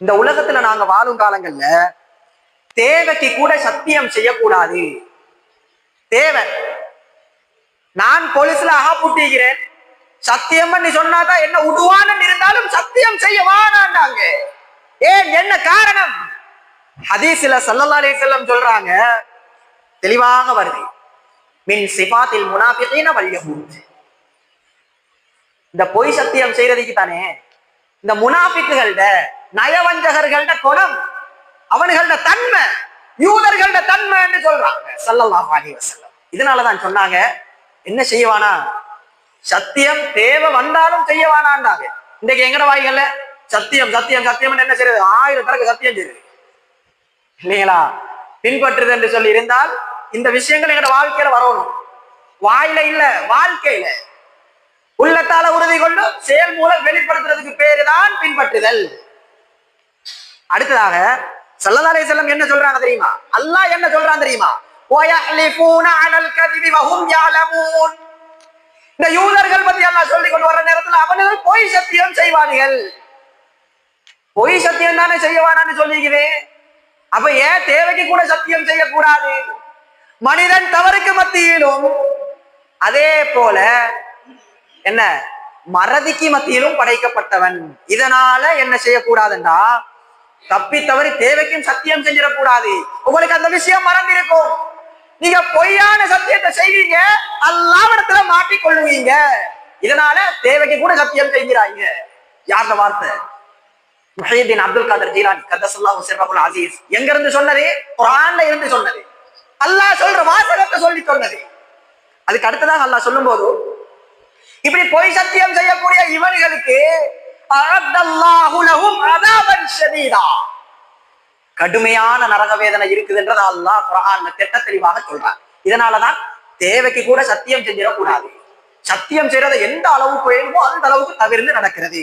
இந்த உலகத்துல நாங்க வாழும் காலங்கள்ல தேவைக்கு கூட சத்தியம் செய்யக்கூடாது. தேவை நான் போலீஸ்ல அகா பூட்டிக்கிறேன். சத்தியம் பண்ணி சொன்னாதான் என்ன உடுவான்னு இருந்தாலும் சத்தியம் செய்ய வானாண்டாங்க ஏன்? என்ன காரணம்? ஹதீஸ்ல சல்லல்லா செல்லம் சொல்றாங்க தெளிவாக வருது. மின் சிபாத்தில் முனாஃபிகீன வல் யஹூத். இந்த பொய் சத்தியம் செய்யறதுக்கு தானே இந்த முனாஃபிக்குகள்ட நயவஞ்சகர்கள்ட குணம் அவனுகளோட தன்மை யூதர்களோட தன்மைன்னு சொல்றாங்க. சல்லல்லாஹு அலைஹி வஸல்லம். இதனாலதான் சொன்னாங்க என்ன செய்யவானா சத்தியம் தேவை வந்தாலும் செய்யவானாண்டாங்க இன்றைக்கு எங்கட வாய்கள்ல சத்தியம் சத்தியம் சத்தியம் என்ன செய்யறது ஆயிரம் தரக்கு சத்தியம் செய்யுது இல்லைங்களா? பின்பற்றுது என்று சொல்லி இருந்தால் இந்த விஷயங்கள் எங்கட வாழ்க்கையில வரணும். வாயில இல்ல வாழ்க்கையில. உள்ளத்தால உறுதி கொண்டு செயல் மூலம் வெளிப்படுத்துறதுக்கு பேரு தான் பின்பற்றுதல். அடுத்ததாக சல்லதாரை செல்லம் என்ன சொல்றாங்க தெரியுமா? அல்லா என்ன சொல்றான் தெரியுமா? இந்த யூதர்கள் பத்தி எல்லாம் சொல்லி கொண்டு வர்ற நேரத்துல அவனுக்கு பொய் சத்தியம் செய்வார்கள். பொய் சத்தியம் தானே செய்யவானான்னு சொல்லிக்கிறேன் அப்ப ஏன் தேவைக்கு கூட சத்தியம் செய்யக்கூடாது? மனிதன் தவறுக்கு மத்தியிலும் அதே போல என்ன? மறதிக்கு மத்தியிலும் படைக்கப்பட்டவன். இதனால என்ன செய்யக்கூடாதுன்னா தப்பி தவறி தேவைக்கும் சத்தியம் செஞ்சிடக்கூடாது. உங்களுக்கு அந்த விஷயம் மறந்திருக்கும். நீங்க பொய்யான சத்தியத்தை செய்வீங்க அல்லாவிடத்துல மாட்டிக்கொள்ளுவீங்க இதனால தேவைக்கு கூட சத்தியம் செய்கிறாங்க. யார்த வார்த்தை? முஹையீன் அப்துல் காதர் ஜீலானி கதசல்லாஹு சிர்ரபுல் அசீஸ் எங்க இருந்து சொன்னது? குரான்ல இருந்து சொன்னது. அல்லாஹ் சொல்ற வாசகத்தை சொல்லி சொன்னது அதுக்கு அடுத்ததாக அல்லாஹ் சொல்லும் போது இப்படி பொய் சத்தியம் செய்யக்கூடிய இவர்களுக்கு கடுமையான நரக வேதனை இருக்குதுன்றத அல்லாஹ் குர்ஆன்ல திட்ட தெளிவாக சொல்றான். இதனாலதான் தேவைக்கு கூட சத்தியம் செஞ்சிடக்கூடாது. சத்தியம் செய்யறதை எந்த அளவுக்கு வேணுமோ அந்த அளவுக்கு தவிர்த்து நடக்கிறது.